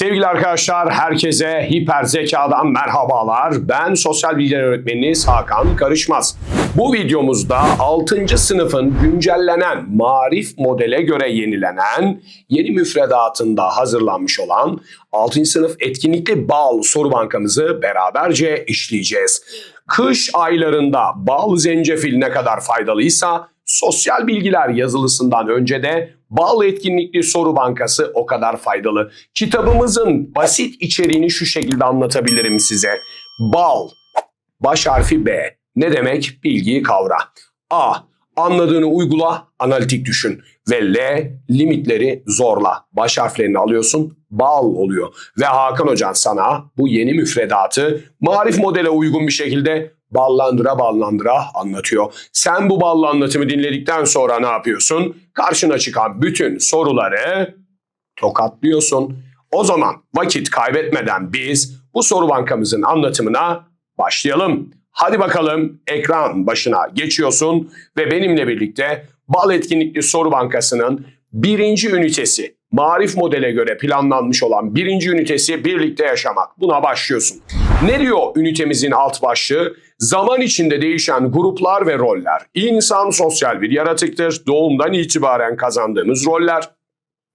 Sevgili arkadaşlar, herkese hiper zekadan merhabalar. Ben sosyal bilgiler öğretmeniniz Hakan Karışmaz. Bu videomuzda 6. sınıfın güncellenen marif modele göre yenilenen yeni müfredatında hazırlanmış olan 6. sınıf etkinlikli bal soru bankamızı beraberce işleyeceğiz. Kış aylarında bal zencefil ne kadar faydalıysa sosyal bilgiler yazılısından önce de bal etkinlikli soru bankası o kadar faydalı. Kitabımızın basit içeriğini şu şekilde anlatabilirim size. Bal, baş harfi B. Ne demek? Bilgiyi kavra. A. Anladığını uygula, analitik düşün. Ve L. Limitleri zorla. Baş harflerini alıyorsun, bal oluyor. Ve Hakan Hocan sana bu yeni müfredatı marif modele uygun bir şekilde ballandıra ballandıra anlatıyor. Sen bu ballı anlatımı dinledikten sonra ne yapıyorsun? Karşına çıkan bütün soruları tokatlıyorsun. O zaman vakit kaybetmeden biz bu soru bankamızın anlatımına başlayalım. Hadi bakalım ekran başına geçiyorsun ve benimle birlikte Bal Etkinlikli Soru Bankası'nın birinci ünitesi, marif modele göre planlanmış olan birinci ünitesi birlikte yaşamak. Buna başlıyorsun. Ne diyor ünitemizin alt başlığı? Zaman içinde değişen gruplar ve roller. İnsan sosyal bir yaratıktır. Doğumdan itibaren kazandığımız roller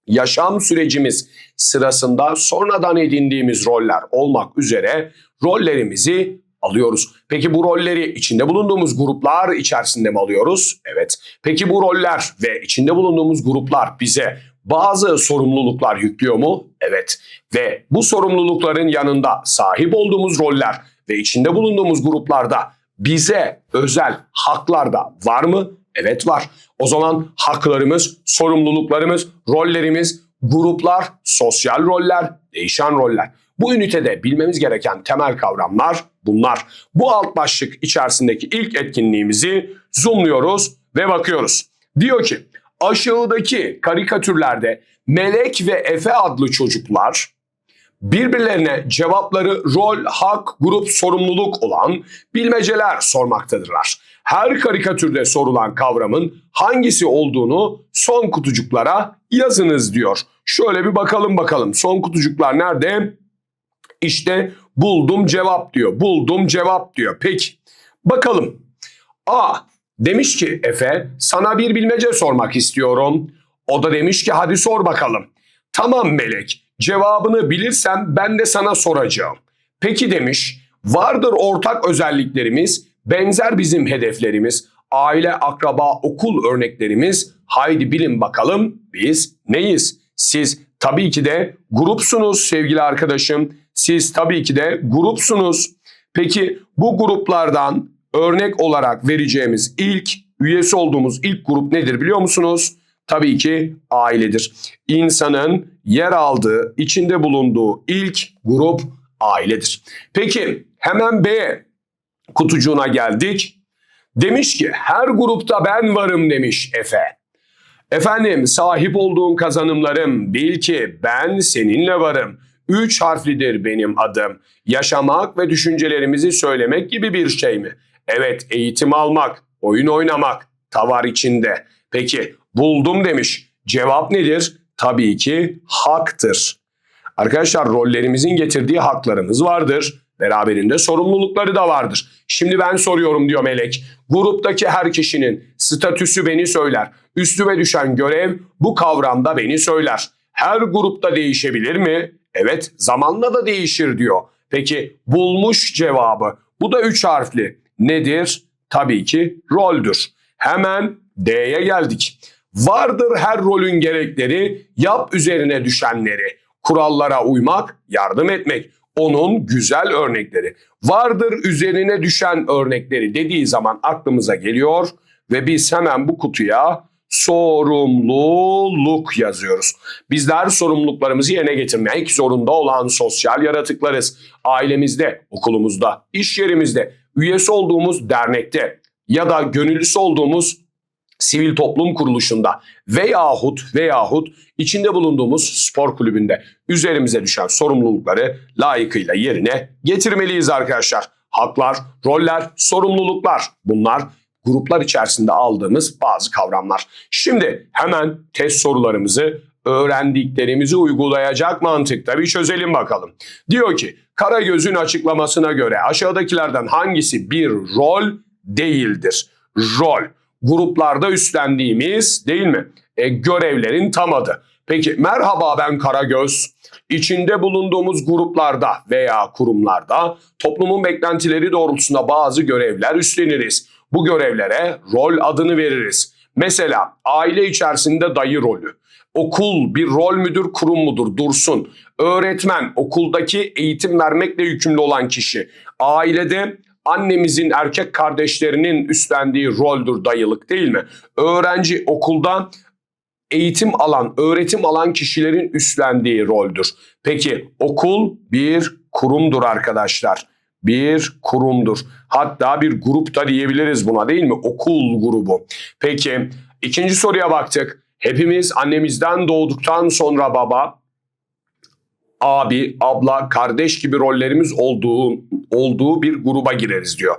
yaşam sürecimiz sırasında sonradan edindiğimiz roller olmak üzere rollerimizi alıyoruz. Peki bu rolleri içinde bulunduğumuz gruplar içerisinde mi alıyoruz? Evet. Peki bu roller ve içinde bulunduğumuz gruplar bize bazı sorumluluklar yüklüyor mu? Evet. Ve bu sorumlulukların yanında sahip olduğumuz roller ve içinde bulunduğumuz gruplarda bize özel haklar da var mı? Evet var. O zaman haklarımız, sorumluluklarımız, rollerimiz, gruplar, sosyal roller, değişen roller. Bu ünitede bilmemiz gereken temel kavramlar bunlar. Bu alt başlık içerisindeki ilk etkinliğimizi zoomluyoruz ve bakıyoruz. Diyor ki aşağıdaki karikatürlerde Melek ve Efe adlı çocuklar birbirlerine cevapları rol, hak, grup, sorumluluk olan bilmeceler sormaktadırlar. Her karikatürde sorulan kavramın hangisi olduğunu son kutucuklara yazınız diyor. Şöyle bir bakalım bakalım son kutucuklar nerede? İşte buldum cevap diyor. Buldum cevap diyor. Peki bakalım. A demiş ki Efe sana bir bilmece sormak istiyorum. O da demiş ki hadi sor bakalım. Tamam Melek cevabını bilirsem ben de sana soracağım. Peki demiş vardır ortak özelliklerimiz benzer bizim hedeflerimiz aile akraba okul örneklerimiz haydi bilin bakalım biz neyiz? Siz tabii ki de grupsunuz sevgili arkadaşım. Siz tabii ki de grupsunuz. Peki bu gruplardan örnek olarak vereceğimiz ilk üyesi olduğumuz ilk grup nedir biliyor musunuz? Tabii ki ailedir. İnsanın yer aldığı, içinde bulunduğu ilk grup ailedir. Peki hemen B kutucuğuna geldik. Demiş ki her grupta ben varım demiş Efe. Efendim sahip olduğun kazanımlarım bil ki ben seninle varım. Üç harflidir benim adım. Yaşamak ve düşüncelerimizi söylemek gibi bir şey mi? Evet eğitim almak, oyun oynamak, tavar içinde. Peki buldum demiş. Cevap nedir? Tabii ki haktır. Arkadaşlar rollerimizin getirdiği haklarımız vardır. Beraberinde sorumlulukları da vardır. Şimdi ben soruyorum diyor Melek. Gruptaki her kişinin statüsü beni söyler. Üstüme düşen görev bu kavramda beni söyler. Her grupta değişebilir mi? Evet zamanla da değişir diyor. Peki bulmuş cevabı. Bu da üç harfli. Nedir? Tabii ki roldür. Hemen D'ye geldik. Vardır her rolün gerekleri, yap üzerine düşenleri. Kurallara uymak, yardım etmek. Onun güzel örnekleri. Vardır üzerine düşen örnekleri dediği zaman aklımıza geliyor ve biz hemen bu kutuya sorumluluk yazıyoruz. Bizler sorumluluklarımızı yerine getirmek zorunda olan sosyal yaratıklarız. Ailemizde, okulumuzda, iş yerimizde, üyesi olduğumuz dernekte ya da gönüllüsü olduğumuz sivil toplum kuruluşunda veyahut veyahut içinde bulunduğumuz spor kulübünde üzerimize düşen sorumlulukları layıkıyla yerine getirmeliyiz arkadaşlar. Haklar, roller, sorumluluklar bunlar gruplar içerisinde aldığımız bazı kavramlar. Şimdi hemen test sorularımızı öğrendiklerimizi uygulayacak mantıkta bir çözelim bakalım. Diyor ki Karagöz'ün açıklamasına göre aşağıdakilerden hangisi bir rol değildir? Rol. Gruplarda üstlendiğimiz değil mi? E, görevlerin tam adı. Peki merhaba ben Karagöz. İçinde bulunduğumuz gruplarda veya kurumlarda toplumun beklentileri doğrultusunda bazı görevler üstleniriz. Bu görevlere rol adını veririz. Mesela aile içerisinde dayı rolü. Okul bir rol müdür, kurum mudur? Dursun. Öğretmen okuldaki eğitim vermekle yükümlü olan kişi. Ailede annemizin erkek kardeşlerinin üstlendiği roldür dayılık değil mi? Öğrenci okulda eğitim alan, öğretim alan kişilerin üstlendiği roldür. Peki okul bir kurumdur arkadaşlar. Bir kurumdur. Hatta bir grup da diyebiliriz buna değil mi? Okul grubu. Peki ikinci soruya baktık. Hepimiz annemizden doğduktan sonra baba, abi, abla, kardeş gibi rollerimiz olduğu olduğu bir gruba gireriz diyor.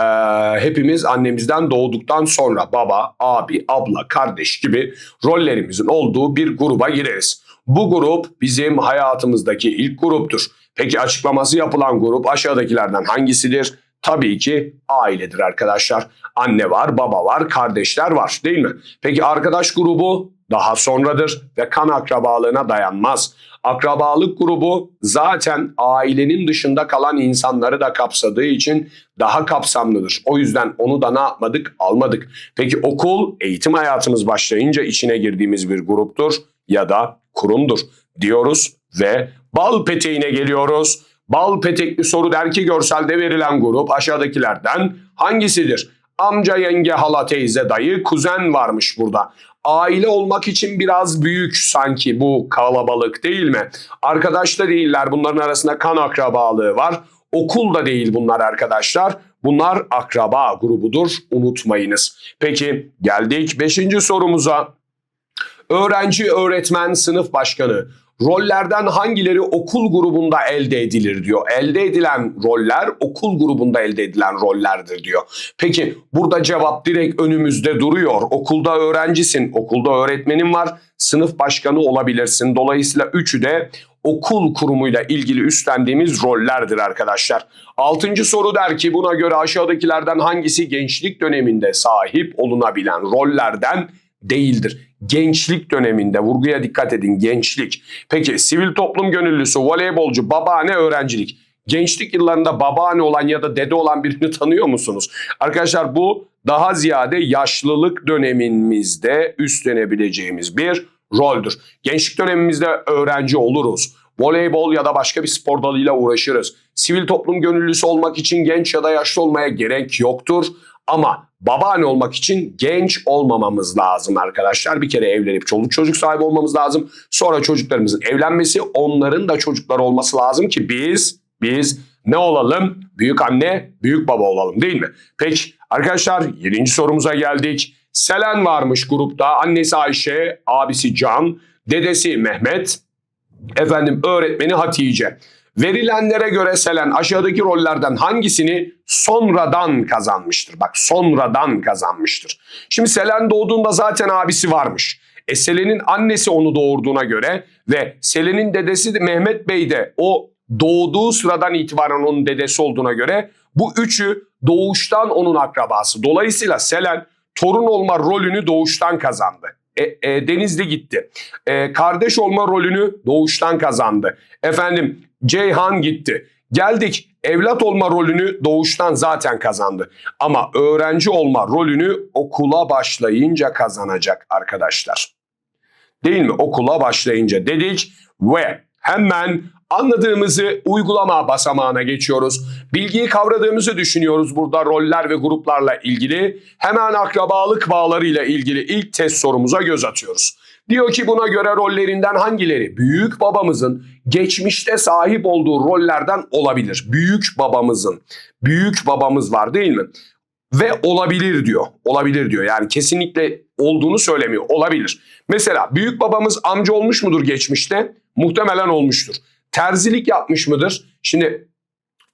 Ee, hepimiz annemizden doğduktan sonra baba, abi, abla, kardeş gibi rollerimizin olduğu bir gruba gireriz. Bu grup bizim hayatımızdaki ilk gruptur. Peki açıklaması yapılan grup aşağıdakilerden hangisidir? Tabii ki ailedir arkadaşlar. Anne var, baba var, kardeşler var değil mi? Peki arkadaş grubu daha sonradır ve kan akrabalığına dayanmaz. Akrabalık grubu zaten ailenin dışında kalan insanları da kapsadığı için daha kapsamlıdır. O yüzden onu da ne yapmadık? Almadık. Peki okul eğitim hayatımız başlayınca içine girdiğimiz bir gruptur ya da kurumdur diyoruz ve bal peteğine geliyoruz. Bal petekli soru der ki görselde verilen grup aşağıdakilerden hangisidir? Amca, yenge, hala, teyze, dayı, kuzen varmış burada. Aile olmak için biraz büyük sanki bu kalabalık değil mi? Arkadaş da değiller. Bunların arasında kan akrabalığı var. Okul da değil bunlar arkadaşlar. Bunlar akraba grubudur. Unutmayınız. Peki geldik 5. sorumuza. Öğrenci, öğretmen, sınıf başkanı rollerden hangileri okul grubunda elde edilir diyor. Elde edilen roller okul grubunda elde edilen rollerdir diyor. Peki burada cevap direkt önümüzde duruyor. Okulda öğrencisin, okulda öğretmenin var, sınıf başkanı olabilirsin. Dolayısıyla üçü de okul kurumuyla ilgili üstlendiğimiz rollerdir arkadaşlar. Altıncı soru der ki buna göre aşağıdakilerden hangisi gençlik döneminde sahip olunabilen rollerden değildir. Gençlik döneminde vurguya dikkat edin gençlik. Peki sivil toplum gönüllüsü, voleybolcu, babaanne, öğrencilik. Gençlik yıllarında babaanne olan ya da dede olan birini tanıyor musunuz? Arkadaşlar bu daha ziyade yaşlılık dönemimizde üstlenebileceğimiz bir roldür. Gençlik dönemimizde öğrenci oluruz. Voleybol ya da başka bir spor dalıyla uğraşırız. Sivil toplum gönüllüsü olmak için genç ya da yaşlı olmaya gerek yoktur. Ama babaanne olmak için genç olmamamız lazım arkadaşlar. Bir kere evlenip çoluk çocuk sahibi olmamız lazım. Sonra çocuklarımızın evlenmesi, onların da çocuklar olması lazım ki biz biz ne olalım? Büyük anne, büyük baba olalım değil mi? Peki arkadaşlar 7. sorumuza geldik. Selen varmış grupta. Annesi Ayşe, abisi Can, dedesi Mehmet, efendim öğretmeni Hatice. Verilenlere göre Selen aşağıdaki rollerden hangisini sonradan kazanmıştır? Bak sonradan kazanmıştır. Şimdi Selen doğduğunda zaten abisi varmış. E Selen'in annesi onu doğurduğuna göre ve Selen'in dedesi de Mehmet Bey de o doğduğu sıradan itibaren onun dedesi olduğuna göre bu üçü doğuştan onun akrabası. Dolayısıyla Selen torun olma rolünü doğuştan kazandı. E, e, Denizli gitti. E, kardeş olma rolünü doğuştan kazandı. Efendim Ceyhan gitti. Geldik evlat olma rolünü doğuştan zaten kazandı. Ama öğrenci olma rolünü okula başlayınca kazanacak arkadaşlar. Değil mi? Okula başlayınca dedik ve hemen anladığımızı uygulama basamağına geçiyoruz. Bilgiyi kavradığımızı düşünüyoruz burada roller ve gruplarla ilgili. Hemen akrabalık bağlarıyla ilgili ilk test sorumuza göz atıyoruz. Diyor ki buna göre rollerinden hangileri büyük babamızın geçmişte sahip olduğu rollerden olabilir? Büyük babamızın. Büyük babamız var değil mi? Ve olabilir diyor. Olabilir diyor. Yani kesinlikle olduğunu söylemiyor. Olabilir. Mesela büyük babamız amca olmuş mudur geçmişte? Muhtemelen olmuştur. Terzilik yapmış mıdır? Şimdi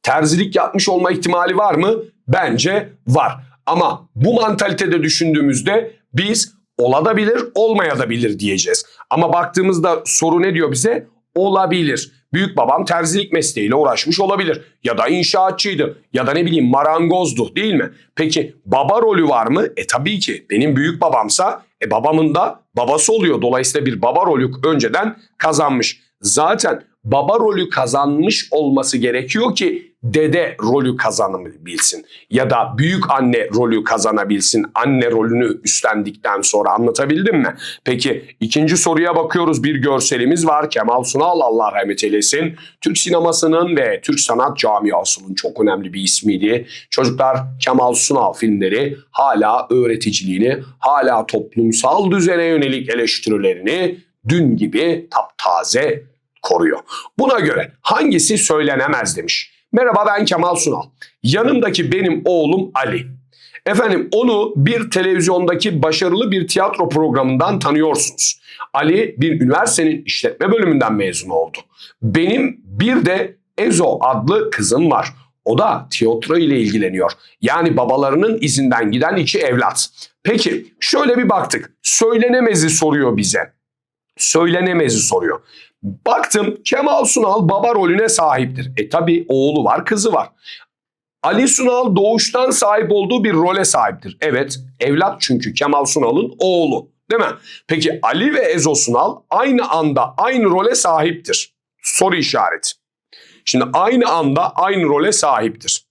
terzilik yapmış olma ihtimali var mı? Bence var. Ama bu mantalitede düşündüğümüzde biz Olabilir, olmayabilir diyeceğiz. Ama baktığımızda soru ne diyor bize? Olabilir. Büyük babam terzilik mesleğiyle uğraşmış olabilir. Ya da inşaatçıydı. Ya da ne bileyim marangozdu değil mi? Peki baba rolü var mı? E tabii ki. Benim büyük babamsa e babamın da babası oluyor. Dolayısıyla bir baba rolü önceden kazanmış. Zaten baba rolü kazanmış olması gerekiyor ki dede rolü kazanabilsin. Ya da büyük anne rolü kazanabilsin. Anne rolünü üstlendikten sonra anlatabildim mi? Peki ikinci soruya bakıyoruz. Bir görselimiz var. Kemal Sunal Allah rahmet eylesin. Türk sinemasının ve Türk sanat camiasının çok önemli bir ismiydi. Çocuklar Kemal Sunal filmleri hala öğreticiliğini, hala toplumsal düzene yönelik eleştirilerini dün gibi taptaze koruyor. Buna göre hangisi söylenemez demiş. Merhaba ben Kemal Sunal. Yanımdaki benim oğlum Ali. Efendim onu bir televizyondaki başarılı bir tiyatro programından tanıyorsunuz. Ali bir üniversitenin işletme bölümünden mezun oldu. Benim bir de Ezo adlı kızım var. O da tiyatro ile ilgileniyor. Yani babalarının izinden giden iki evlat. Peki şöyle bir baktık. Söylenemezi soruyor bize. Söylenemezi soruyor. Baktım Kemal Sunal baba rolüne sahiptir. E tabi oğlu var kızı var. Ali Sunal doğuştan sahip olduğu bir role sahiptir. Evet evlat çünkü Kemal Sunal'ın oğlu değil mi? Peki Ali ve Ezo Sunal aynı anda aynı role sahiptir. Soru işareti. Şimdi aynı anda aynı role sahiptir.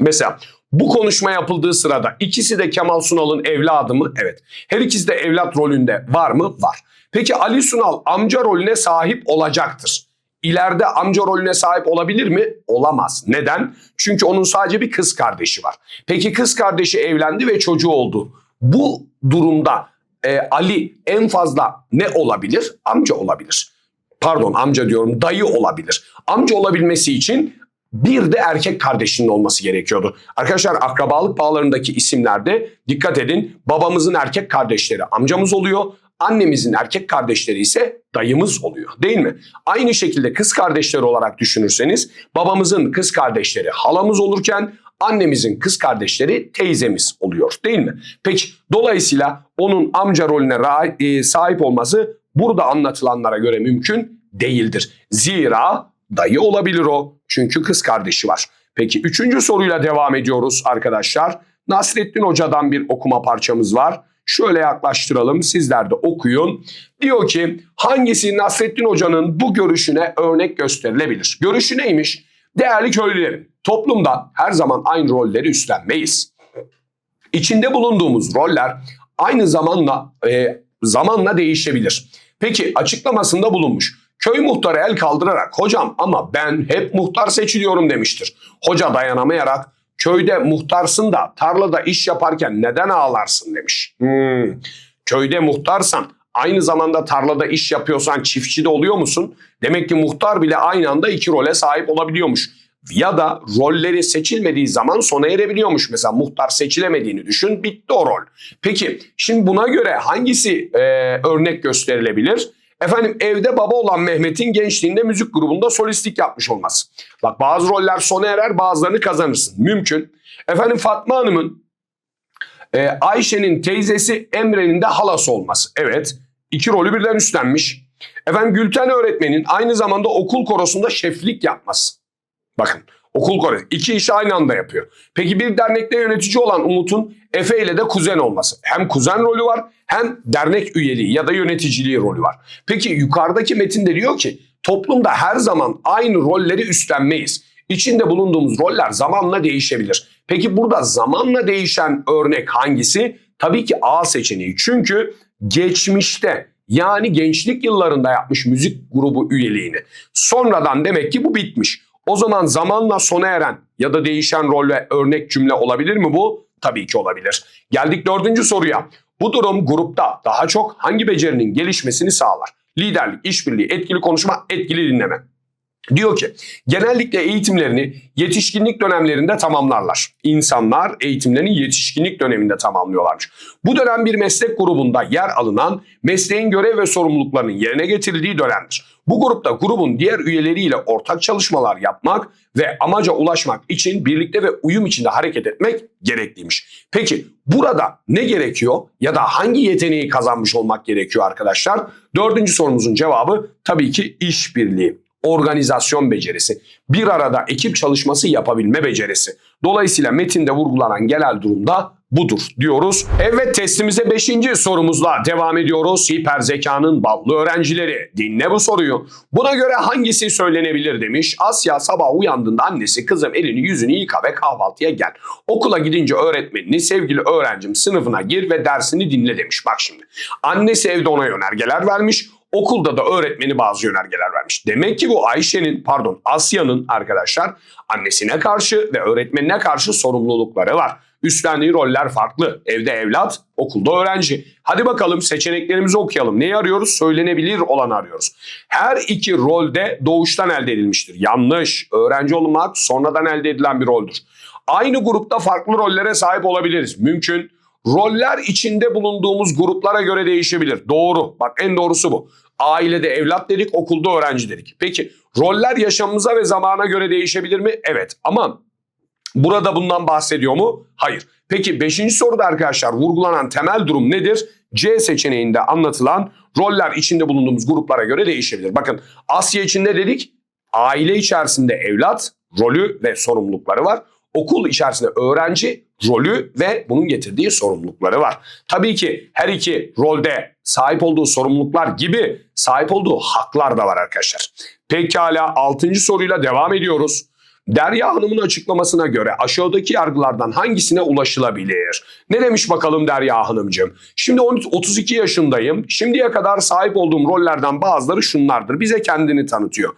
Mesela bu konuşma yapıldığı sırada ikisi de Kemal Sunal'ın evladı mı? Evet. Her ikisi de evlat rolünde var mı? Var. Peki Ali Sunal amca rolüne sahip olacaktır. İleride amca rolüne sahip olabilir mi? Olamaz. Neden? Çünkü onun sadece bir kız kardeşi var. Peki kız kardeşi evlendi ve çocuğu oldu. Bu durumda e, Ali en fazla ne olabilir? Amca olabilir. Pardon amca diyorum dayı olabilir. Amca olabilmesi için bir de erkek kardeşinin olması gerekiyordu. Arkadaşlar akrabalık bağlarındaki isimlerde dikkat edin babamızın erkek kardeşleri amcamız oluyor. Annemizin erkek kardeşleri ise dayımız oluyor değil mi? Aynı şekilde kız kardeşleri olarak düşünürseniz babamızın kız kardeşleri halamız olurken annemizin kız kardeşleri teyzemiz oluyor değil mi? Peki dolayısıyla onun amca rolüne e, sahip olması burada anlatılanlara göre mümkün değildir. Zira dayı olabilir o çünkü kız kardeşi var. Peki üçüncü soruyla devam ediyoruz arkadaşlar. Nasrettin Hoca'dan bir okuma parçamız var. Şöyle yaklaştıralım sizler de okuyun. Diyor ki hangisi Nasrettin Hoca'nın bu görüşüne örnek gösterilebilir? Görüşü neymiş? Değerli köylülerim toplumda her zaman aynı rolleri üstlenmeyiz. İçinde bulunduğumuz roller aynı zamanla e, zamanla değişebilir. Peki açıklamasında bulunmuş. Köy muhtarı el kaldırarak hocam ama ben hep muhtar seçiliyorum demiştir. Hoca dayanamayarak köyde muhtarsın da tarlada iş yaparken neden ağlarsın demiş. Hmm. Köyde muhtarsan aynı zamanda tarlada iş yapıyorsan çiftçi de oluyor musun? Demek ki muhtar bile aynı anda iki role sahip olabiliyormuş. Ya da rolleri seçilmediği zaman sona erebiliyormuş. Mesela muhtar seçilemediğini düşün bitti o rol. Peki şimdi buna göre hangisi e, örnek gösterilebilir? Efendim evde baba olan Mehmet'in gençliğinde müzik grubunda solistlik yapmış olması. Bak bazı roller sona erer bazılarını kazanırsın. Mümkün. Efendim Fatma Hanım'ın e, Ayşe'nin teyzesi Emre'nin de halası olması. Evet iki rolü birden üstlenmiş. Efendim Gülten öğretmenin aynı zamanda okul korosunda şeflik yapması. Bakın okul korosu iki işi aynı anda yapıyor. Peki bir dernekte yönetici olan Umut'un Efe ile de kuzen olması. Hem kuzen rolü var hem dernek üyeliği ya da yöneticiliği rolü var. Peki yukarıdaki metinde diyor ki toplumda her zaman aynı rolleri üstlenmeyiz. İçinde bulunduğumuz roller zamanla değişebilir. Peki burada zamanla değişen örnek hangisi? Tabii ki A seçeneği. Çünkü geçmişte yani gençlik yıllarında yapmış müzik grubu üyeliğini. Sonradan demek ki bu bitmiş. O zaman zamanla sona eren ya da değişen rol ve örnek cümle olabilir mi bu? Tabii ki olabilir. Geldik dördüncü soruya. Bu durum grupta daha çok hangi becerinin gelişmesini sağlar? Liderlik, işbirliği, etkili konuşma, etkili dinleme. Diyor ki genellikle eğitimlerini yetişkinlik dönemlerinde tamamlarlar. İnsanlar eğitimlerini yetişkinlik döneminde tamamlıyorlarmış. Bu dönem bir meslek grubunda yer alınan mesleğin görev ve sorumluluklarının yerine getirildiği dönemdir. Bu grupta grubun diğer üyeleriyle ortak çalışmalar yapmak ve amaca ulaşmak için birlikte ve uyum içinde hareket etmek gerekliymiş. Peki burada ne gerekiyor ya da hangi yeteneği kazanmış olmak gerekiyor arkadaşlar? Dördüncü sorumuzun cevabı tabii ki işbirliği organizasyon becerisi, bir arada ekip çalışması yapabilme becerisi. Dolayısıyla metinde vurgulanan genel durumda budur diyoruz. Evet testimize 5. sorumuzla devam ediyoruz. Hiper zekanın ballı öğrencileri. Dinle bu soruyu. Buna göre hangisi söylenebilir demiş. Asya sabah uyandığında annesi kızım elini yüzünü yıka ve kahvaltıya gel. Okula gidince öğretmenini sevgili öğrencim sınıfına gir ve dersini dinle demiş. Bak şimdi annesi evde ona yönergeler vermiş. Okulda da öğretmeni bazı yönergeler vermiş. Demek ki bu Ayşe'nin pardon Asya'nın arkadaşlar annesine karşı ve öğretmenine karşı sorumlulukları var. Üstlendiği roller farklı. Evde evlat, okulda öğrenci. Hadi bakalım seçeneklerimizi okuyalım. Neyi arıyoruz? Söylenebilir olanı arıyoruz. Her iki rolde doğuştan elde edilmiştir. Yanlış. Öğrenci olmak sonradan elde edilen bir roldür. Aynı grupta farklı rollere sahip olabiliriz. Mümkün. Roller içinde bulunduğumuz gruplara göre değişebilir. Doğru. Bak en doğrusu bu. Ailede evlat dedik, okulda öğrenci dedik. Peki roller yaşamımıza ve zamana göre değişebilir mi? Evet. Ama burada bundan bahsediyor mu? Hayır. Peki 5. soruda arkadaşlar vurgulanan temel durum nedir? C seçeneğinde anlatılan roller içinde bulunduğumuz gruplara göre değişebilir. Bakın Asya için ne dedik? Aile içerisinde evlat rolü ve sorumlulukları var. Okul içerisinde öğrenci rolü ve bunun getirdiği sorumlulukları var. Tabii ki her iki rolde sahip olduğu sorumluluklar gibi sahip olduğu haklar da var arkadaşlar. Pekala 6. soruyla devam ediyoruz. Derya Hanım'ın açıklamasına göre aşağıdaki yargılardan hangisine ulaşılabilir? Ne demiş bakalım Derya Hanımcığım? Şimdi 32 yaşındayım. Şimdiye kadar sahip olduğum rollerden bazıları şunlardır. Bize kendini tanıtıyor.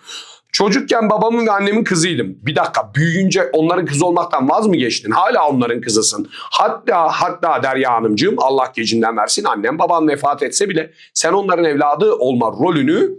Çocukken babamın ve annemin kızıydım. Bir dakika büyüyünce onların kızı olmaktan vaz mı geçtin? Hala onların kızısın. Hatta hatta Derya Hanımcığım Allah gecinden versin annem baban vefat etse bile sen onların evladı olma rolünü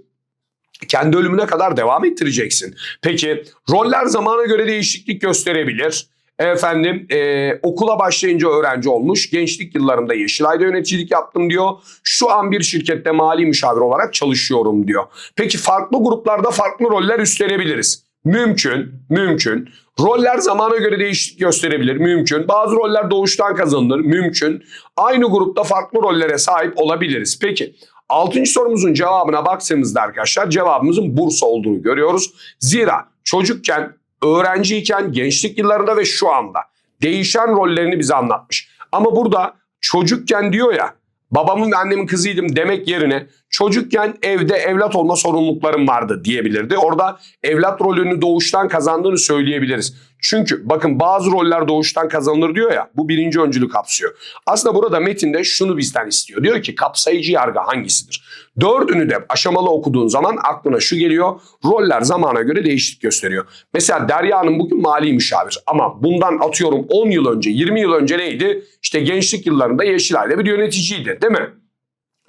kendi ölümüne kadar devam ettireceksin. Peki roller zamana göre değişiklik gösterebilir. Efendim e, okula başlayınca öğrenci olmuş. Gençlik yıllarımda Yeşilay'da yöneticilik yaptım diyor. Şu an bir şirkette mali müşavir olarak çalışıyorum diyor. Peki farklı gruplarda farklı roller üstlenebiliriz. Mümkün, mümkün. Roller zamana göre değişiklik gösterebilir, mümkün. Bazı roller doğuştan kazanılır, mümkün. Aynı grupta farklı rollere sahip olabiliriz. Peki Altıncı sorumuzun cevabına baktığımızda arkadaşlar cevabımızın Bursa olduğunu görüyoruz. Zira çocukken, öğrenciyken, gençlik yıllarında ve şu anda değişen rollerini bize anlatmış. Ama burada çocukken diyor ya babamın ve annemin kızıydım demek yerine çocukken evde evlat olma sorumluluklarım vardı diyebilirdi. Orada evlat rolünü doğuştan kazandığını söyleyebiliriz. Çünkü bakın bazı roller doğuştan kazanılır diyor ya bu birinci öncülü kapsıyor. Aslında burada metinde şunu bizden istiyor. Diyor ki kapsayıcı yargı hangisidir? Dördünü de aşamalı okuduğun zaman aklına şu geliyor. Roller zamana göre değişiklik gösteriyor. Mesela Derya Hanım bugün mali müşavir ama bundan atıyorum 10 yıl önce 20 yıl önce neydi? İşte gençlik yıllarında Yeşilay'da bir yöneticiydi değil mi?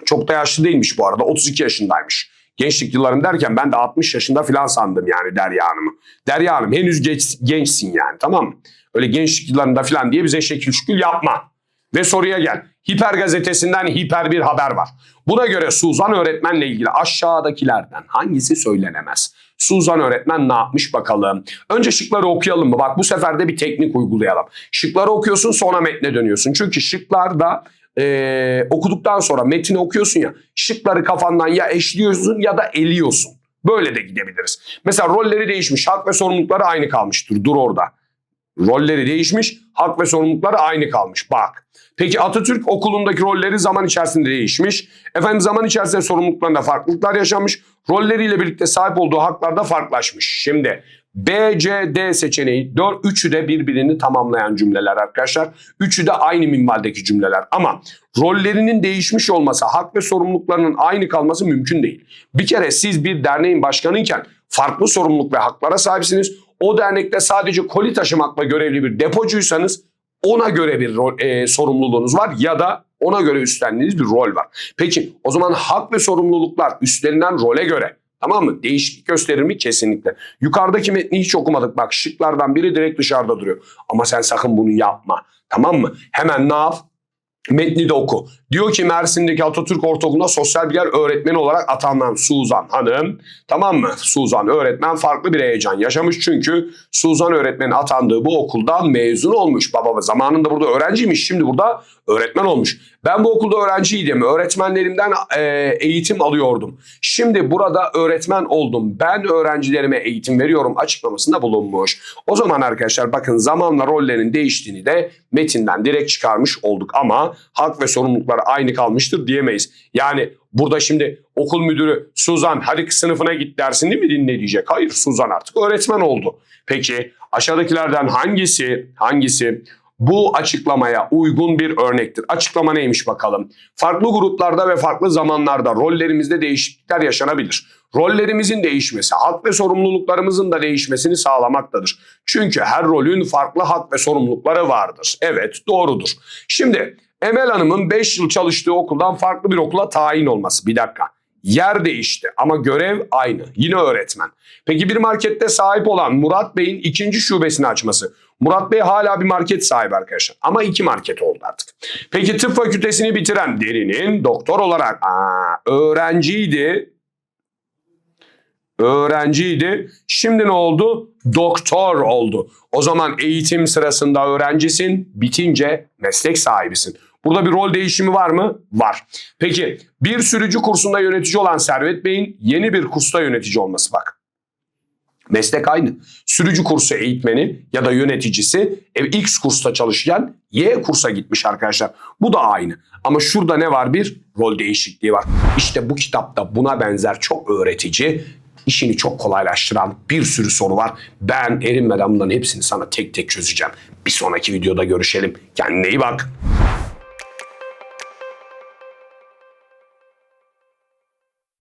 Çok da yaşlı değilmiş bu arada 32 yaşındaymış. Gençlik yıllarım derken ben de 60 yaşında falan sandım yani Derya Hanım'ı. Derya Hanım henüz geç, gençsin yani tamam mı? Öyle gençlik yıllarında falan diye bize şekil şükül yapma. Ve soruya gel. Hiper gazetesinden hiper bir haber var. Buna göre Suzan öğretmenle ilgili aşağıdakilerden hangisi söylenemez? Suzan öğretmen ne yapmış bakalım. Önce şıkları okuyalım mı? Bak bu sefer de bir teknik uygulayalım. Şıkları okuyorsun sonra metne dönüyorsun. Çünkü şıklarda e, okuduktan sonra metini okuyorsun ya şıkları kafandan ya eşliyorsun ya da eliyorsun. Böyle de gidebiliriz. Mesela rolleri değişmiş. Hak ve sorumlulukları aynı kalmıştır. Dur orada. Rolleri değişmiş. Hak ve sorumlulukları aynı kalmış. Bak. Peki Atatürk okulundaki rolleri zaman içerisinde değişmiş. Efendim zaman içerisinde sorumluluklarında farklılıklar yaşanmış. Rolleriyle birlikte sahip olduğu haklar da farklılaşmış. Şimdi B, C, D seçeneği 4, üçü de birbirini tamamlayan cümleler arkadaşlar. Üçü de aynı minvaldeki cümleler. Ama rollerinin değişmiş olması, hak ve sorumluluklarının aynı kalması mümkün değil. Bir kere siz bir derneğin başkanıyken farklı sorumluluk ve haklara sahipsiniz. O dernekte sadece koli taşımakla görevli bir depocuysanız ona göre bir rol, e, sorumluluğunuz var ya da ona göre üstlendiğiniz bir rol var. Peki o zaman hak ve sorumluluklar üstlenilen role göre Tamam mı? Değişiklik gösterir mi? Kesinlikle. Yukarıdaki metni hiç okumadık. Bak şıklardan biri direkt dışarıda duruyor. Ama sen sakın bunu yapma. Tamam mı? Hemen ne yap? Metni de oku. Diyor ki Mersin'deki Atatürk Ortaokulu'na sosyal bilgiler öğretmeni olarak atanan Suzan Hanım. Tamam mı? Suzan öğretmen farklı bir heyecan yaşamış çünkü Suzan öğretmenin atandığı bu okuldan mezun olmuş. Baba zamanında burada öğrenciymiş şimdi burada öğretmen olmuş. Ben bu okulda öğrenciydim. Öğretmenlerimden e, eğitim alıyordum. Şimdi burada öğretmen oldum. Ben öğrencilerime eğitim veriyorum açıklamasında bulunmuş. O zaman arkadaşlar bakın zamanla rollerin değiştiğini de metinden direkt çıkarmış olduk ama hak ve sorumluluklar aynı kalmıştır diyemeyiz. Yani burada şimdi okul müdürü Suzan hadi sınıfına git dersin değil mi dinle diyecek. Hayır Suzan artık öğretmen oldu. Peki aşağıdakilerden hangisi hangisi bu açıklamaya uygun bir örnektir. Açıklama neymiş bakalım. Farklı gruplarda ve farklı zamanlarda rollerimizde değişiklikler yaşanabilir. Rollerimizin değişmesi, hak ve sorumluluklarımızın da değişmesini sağlamaktadır. Çünkü her rolün farklı hak ve sorumlulukları vardır. Evet, doğrudur. Şimdi Emel Hanım'ın 5 yıl çalıştığı okuldan farklı bir okula tayin olması. Bir dakika. Yer değişti ama görev aynı. Yine öğretmen. Peki bir markette sahip olan Murat Bey'in ikinci şubesini açması. Murat Bey hala bir market sahibi arkadaşlar. Ama iki market oldu artık. Peki tıp fakültesini bitiren Derin'in doktor olarak aa, öğrenciydi. Öğrenciydi. Şimdi ne oldu? Doktor oldu. O zaman eğitim sırasında öğrencisin, bitince meslek sahibisin. Burada bir rol değişimi var mı? Var. Peki bir sürücü kursunda yönetici olan Servet Bey'in yeni bir kursta yönetici olması bak. Meslek aynı. Sürücü kursu eğitmeni ya da yöneticisi e, X kursta çalışan Y kursa gitmiş arkadaşlar. Bu da aynı. Ama şurada ne var? Bir rol değişikliği var. İşte bu kitapta buna benzer çok öğretici, işini çok kolaylaştıran bir sürü soru var. Ben erinmeden bunların hepsini sana tek tek çözeceğim. Bir sonraki videoda görüşelim. Kendine iyi bak.